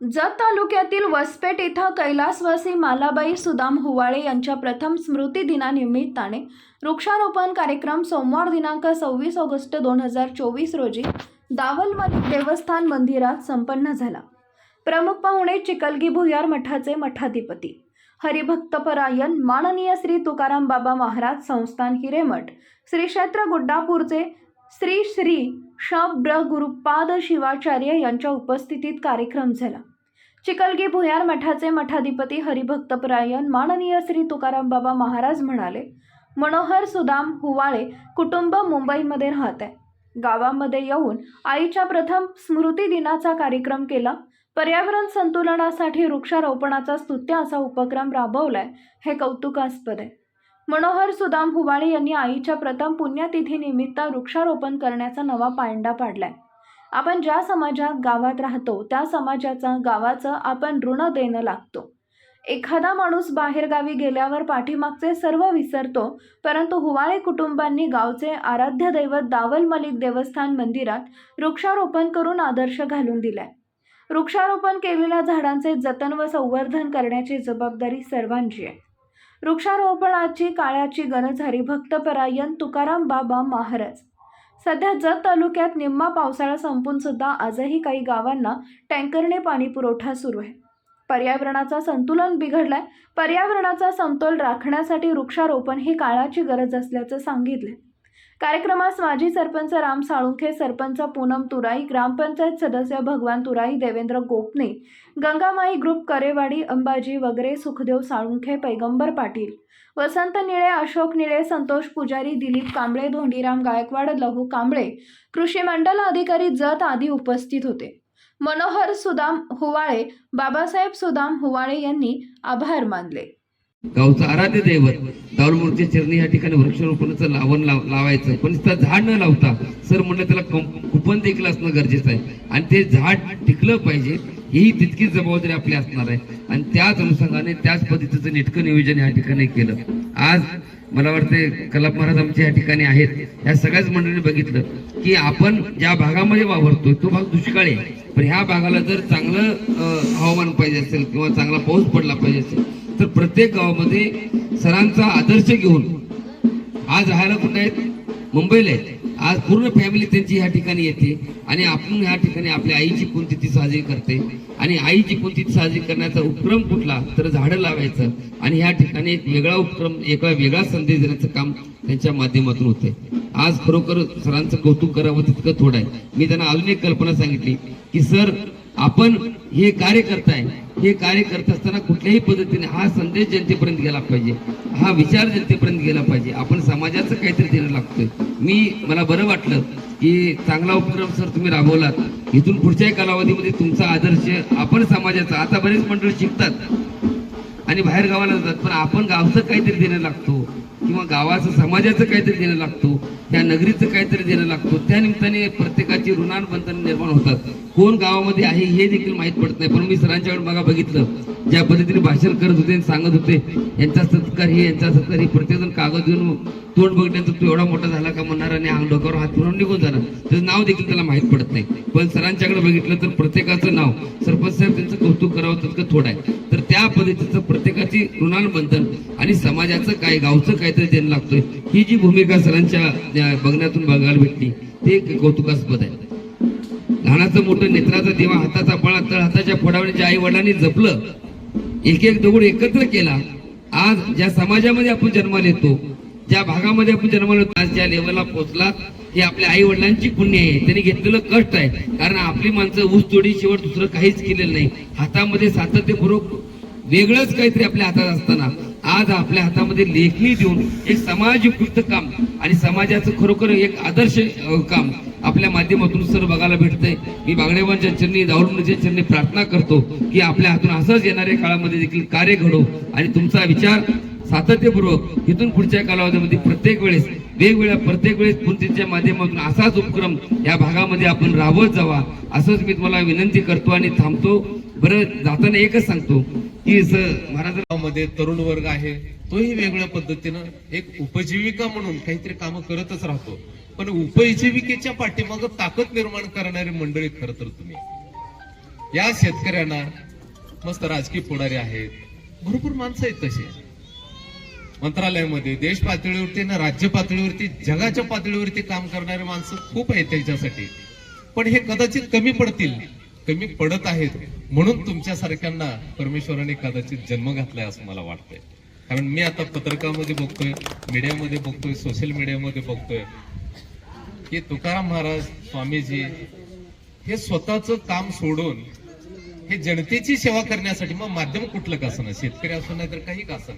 जत तालुक्यातील वसपेट इथं कैलासवासी मालाबाई सुदाम हुवाळे यांच्या प्रथम स्मृती दिनानिमित्ताने वृक्षारोपण कार्यक्रम सोमवार दिनांक सव्वीस ऑगस्ट दोन हजार चोवीस रोजी दावल मलिक देवस्थान मंदिरात संपन्न झाला. प्रमुख पाहुणे चिकलगी भुयार मठाचे मठाधिपती हरिभक्तपरायण माननीय श्री तुकाराम बाबा महाराज संस्थान हिरेमठ श्री क्षेत्र गुड्डापूरचे श्री श्री शब्र गुरुपाद शिवाचार्य यांच्या उपस्थितीत कार्यक्रम झाला. चिकलगी भुयार मठाचे मठाधिपती हरिभक्तपरायण माननीय श्री तुकाराम बाबा महाराज म्हणाले मनोहर सुदाम हुवाळे कुटुंब मुंबईमध्ये राहत आहे गावामध्ये येऊन आईच्या प्रथम स्मृती दिनाचा कार्यक्रम केला. पर्यावरण संतुलनासाठी वृक्षारोपणाचा स्तुत्य असा उपक्रम राबवलाय हे कौतुकास्पद आहे. मनोहर सुदाम हुवाळे यांनी आईच्या प्रथम पुण्यतिथीनिमित्त वृक्षारोपण करण्याचा नवा पायंडा पाडलाय. आपण ज्या समाजात गावात राहतो त्या समाजाचा गावाचं आपण ऋण देणं लागतो. एखादा माणूस बाहेरगावी गेल्यावर पाठीमागचे सर्व विसरतो परंतु हुवाळे कुटुंबांनी गावचे आराध्य दैवत दावल मलिक देवस्थान मंदिरात वृक्षारोपण करून आदर्श घालून दिलाय. वृक्षारोपण केलेल्या झाडांचे जतन व संवर्धन करण्याची जबाबदारी सर्वांची आहे. वृक्षारोपणाची काळाची गरज हरिभक्तपरायण तुकाराम बाबा महाराज. सध्या जत तालुक्यात निम्मा पावसाळा संपून सुद्धा आजही काही गावांना टँकरने पाणी पुरवठा सुरू आहे. पर्यावरणाचा संतुलन बिघडलाय. पर्यावरणाचा समतोल राखण्यासाठी वृक्षारोपण ही काळाची गरज असल्याचं सांगितलं कार्यक्रमास माजी सरपंच राम साळुंखे सरपंच पूनम तुराई ग्रामपंचायत सदस्य भगवान तुराई देवेंद्र गोपने गंगामाई ग्रुप करेवाडी अंबाजी वगैरे सुखदेव साळुंखे पैगंबर पाटील वसंत निळे अशोक निळे संतोष पुजारी दिलीप कांबळे धोंडीराम गायकवाड लहू कांबळे कृषी मंडल अधिकारी जत आदी उपस्थित होते. मनोहर सुदाम हुवाळे बाबासाहेब सुदाम हुवाळे यांनी आभार मानले. गावचं आराध्य दैवत दाऊलमूर्ती चरणी या ठिकाणी वृक्षारोपणाचं लावण लाव लावायचं. पण त्याला झाड न लावता सर म्हणलं त्याला कुपन देखील असणं गरजेचं आहे. आणि ते झाड टिकलं पाहिजे ही तितकीच जबाबदारी आपली असणार आहे. आणि त्याच अनुषंगाने त्याच पद्धतीचं नेटकं नियोजन या ठिकाणी केलं. आज मला वाटते कलाप महाराज आमच्या या ठिकाणी आहेत. या सगळ्याच मंडळीने बघितलं की आपण ज्या भागामध्ये वावरतोय तो भाग दुष्काळी आहे. पण ह्या भागाला जर चांगलं हवामान पाहिजे असेल किंवा चांगला पाऊस पडला पाहिजे असेल तर प्रत्येक गावामध्ये सरांचा आदर्श घेऊन आज राहायला कुठे आहेत? मुंबईला आहेत. आज पूर्ण फॅमिली त्यांची ह्या ठिकाणी येते आणि आपण ह्या ठिकाणी आपल्या आईची पुणतिथी साजरी करते. आणि आईची पुणतिथी साजरी करण्याचा उपक्रम कुठला तर झाडं लावायचं आणि ह्या ठिकाणी एक वेगळा उपक्रम एक वेगळा संदेश देण्याचं काम त्यांच्या माध्यमातून होते आज खरोखर सरांचं कौतुक करावं तितकं थोडं आहे. मी त्यांना अजून एक कल्पना सांगितली की सर आपण हे कार्य करताय हे कार्य करत असताना कुठल्याही पद्धतीने हा संदेश जनतेपर्यंत गेला पाहिजे. हा विचार जनतेपर्यंत गेला पाहिजे. आपण समाजाचं काहीतरी देणं लागतोय. मी मला बरं वाटलं की चांगला उपक्रम सर तुम्ही राबवलात. इथून पुढच्याही कालावधीमध्ये तुमचा आदर्श आपण समाजाचा. आता बरेच मंडळ शिकतात आणि बाहेर गावाला जातात. पण आपण गावचं काहीतरी देणं लागतो. किंवा गावाचं समाजाचं काहीतरी देणं लागतो त्या नगरीचं काहीतरी देणं लागतो त्या निमित्ताने प्रत्येकाची ऋणानुबंधन निर्माण होतात. कोण गावामध्ये आहे हे देखील माहीत पडत नाही पण मी सरांच्याकडे बघा बघितलं. ज्या पद्धतीने भाषण करत होते आणि सांगत होते यांचा सत्कार हे यांचा सत्कार हे प्रत्येकजण कागद घेऊन तोंड बघण्याचं तो एवढा मोठा झाला का म्हणणार आणि अंग डोक्यावर हात फिरून निघून जाणार. त्याचं नाव देखील त्याला माहीत पडत नाही. पण सरांच्याकडे बघितलं तर प्रत्येकाचं नाव सरपंच साहेब त्यांचं कौतुक करावं तितकं थोडं आहे. तर त्या पद्धतीचं प्रत्येकाची ऋणानुबंधन आणि समाजाचं काय गावचं काहीतरी त्यांना लागतोय. ही जी भूमिका सरांच्या बघण्यातून बघायला भेटली ते कौतुकास्पद आहे. लहानाचं मोठं नेत्राचा देवा हाताचा पळा तळ हाताच्या फोडावर आई वडिलांनी जपलं एक एक दगड एकत्र केला. आज ज्या समाजामध्ये आपण जन्माला येतो ज्या भागामध्ये आपण जन्माला येतो आज ज्या लेवलला पोहोचला हे आपल्या आई वडिलांची पुण्य आहे. त्यांनी घेतलेलं कष्ट आहे. कारण आपली माणसं ऊस तोडीशिवाय दुसरं काहीच केलेलं नाही. हातामध्ये सातत्यपूर्वक वेगळंच काहीतरी आपल्या हातात असताना आज आपल्या हातामध्ये लेखणी देऊन एक समाजयुक्त काम आणि समाजाचं खरोखर एक आदर्श काम आपल्या माध्यमातून सर बघायला भेटतंय. मी बागडेवांच्या चरणी दाऊडच्या चरणी प्रार्थना करतो की आपल्या हातून असंच येणाऱ्या काळामध्ये देखील कार्य घडो. आणि तुमचा विचार सातत्यपूर्वक इथून पुढच्या कालावधीमध्ये प्रत्येक वेळेस वेगवेगळ्या प्रत्येक वेळेस पुंतीच्या माध्यमातून असाच उपक्रम या भागामध्ये आपण राबवत जावा असंच मी तुम्हाला विनंती करतो आणि थांबतो. बरं जाताना एकच सांगतो. की स- गावामध्ये तरुण वर्ग आहे तोही वेगळ्या पद्धतीनं एक उपजीविका म्हणून काहीतरी कामं करतच राहतो. पण उपजीविकेच्या पाठीमागं ताकद निर्माण करणारी मंडळी खरं तर तुम्ही. या शेतकऱ्यांना मस्त राजकीय पुढारी आहेत. भरपूर माणसं आहेत तसे मंत्रालयामध्ये देश पातळीवरती ना राज्य पातळीवरती जगाच्या पातळीवरती काम करणारे माणसं खूप आहेत त्यांच्यासाठी. पण हे कदाचित कमी पडतील. कमी पडत आहेत म्हणून तुमच्यासारख्यांना परमेश्वराने कदाचित जन्म घातलाय असं मला वाटतंय. कारण मी आता पत्रकामध्ये बघतोय मीडियामध्ये बघतोय सोशल मीडियामध्ये बघतोय की तुकाराम महाराज स्वामीजी हे स्वतःच काम सोडून हे जनतेची सेवा करण्यासाठी मग माध्यम कुठलं का असं शेतकरी असो नाही तर काही का असं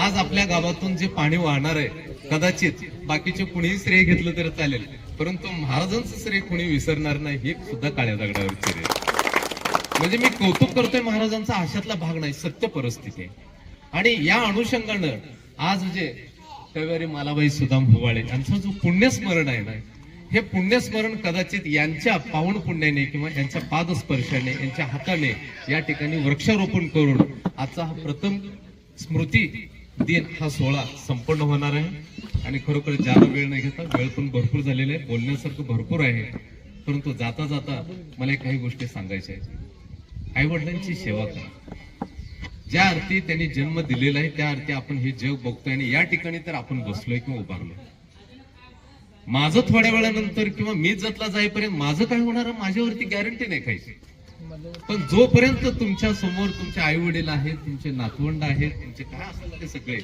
आज आपल्या गावातून जे पाणी वाहणार आहे कदाचित बाकीचे कुणीही श्रेय घेतलं तर चालेल परंतु महाराजांचं श्रेय कुणी विसरणार नाही हे सुद्धा काळ्या दगडावरचे रे म्हणजे मी कौतुक करतोय महाराजांचा आशातला भाग नाही सत्य परिस्थिती आहे. आणि या अनुषंगानं आज जे कविवारी मालाबाई सुदाम भुवाळे यांचा जो पुण्यस्मरण आहे ना हे पुण्यस्मरण कदाचित यांच्या पावन पुण्याने किंवा यांच्या पादस्पर्शाने यांच्या हाताने या ठिकाणी वृक्षारोपण करून आजचा हा प्रथम स्मृती दिन हा सोहळा संपन्न होणार आहे. आणि खरोखर ज्यादा वेळ नाही घेता वेळ पण भरपूर झालेला आहे. बोलण्यासारखं भरपूर आहे. परंतु जाता जाता मला काही गोष्टी सांगायच्या आहेत. आई वडिलांची सेवा करा. ज्या अर्थी त्यांनी जन्म दिलेला आहे त्या अर्थी आपण हे जग बघतोय आणि या ठिकाणी तर आपण बसलोय किंवा उभारलोय. माझं थोड्या वेळानंतर किंवा मी जतला जाईपर्यंत माझं काय होणार माझ्यावरती गॅरंटी नाही खायची. पण जोपर्यंत तुमच्यासमोर तुमचे आई वडील आहेत तुमचे नातवंड आहेत तुमचे काय असेल ते सगळे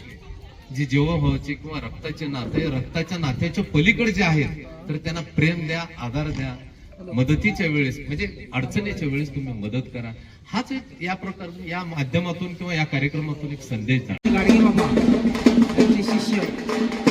जे जीवाभावाचे किंवा रक्ताचे नाते रक्ताच्या नात्याच्या पलीकडे जे आहेत तर त्यांना प्रेम द्या आधार द्या मदतीच्या वेळेस म्हणजे अडचणीच्या वेळेस तुम्ही मदत करा. हाच एक या प्रकार या माध्यमातून किंवा या कार्यक्रमातून एक संदेश द्या गाडगे बाबा. त्यांचे शिष्य.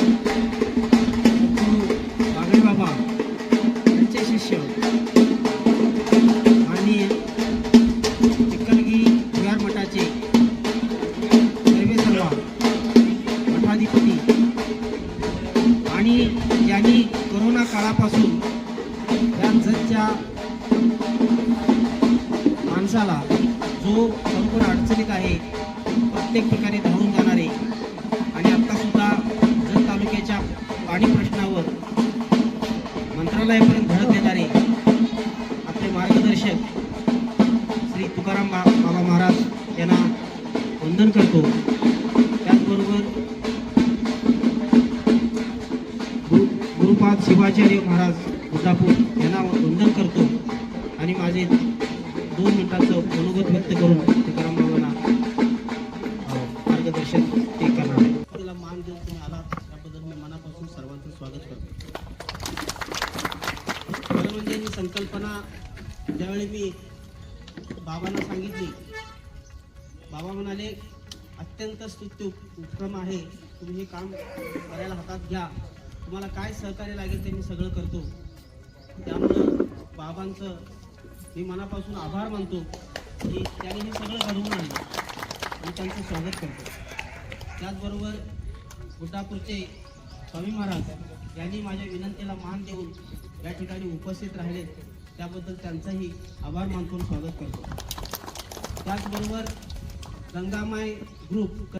मंत्रालयापर्यंत धडक देणारे आपले मार्गदर्शक श्री तुकाराम बा बाबा महाराज यांना वंदन करतो. त्याचबरोबर गुरु गुरुपाद शिवाचार्य महाराज बुद्धापूर यांना वंदन करतो. आणि माझे दोन मिनिटाचं मनोगत व्यक्त करून तुकाराम बाबांना मार्गदर्शन संकल्पना ज्यावेळी मी बाबांना सांगितली बाबा म्हणाले अत्यंत स्तुत्य उपक्रम आहे. तुम्ही हे काम करायला हातात घ्या. तुम्हाला काय सहकार्य लागेल ते मी सगळं करतो. त्यामुळं बाबांचं मी मनापासून आभार मानतो की त्यांनी हे सगळं घडवून आणलं. आणि त्यांचं स्वागत करतो. त्याचबरोबर गुड्डापूरचे स्वामी महाराज यांनी माझ्या विनंतीला मान देऊन या ठिकाणी उपस्थित राहिले. त्याबद्दल त्यांचाही आभार मानून स्वागत करतो. त्याचबरोबर गंगामाय ग्रुप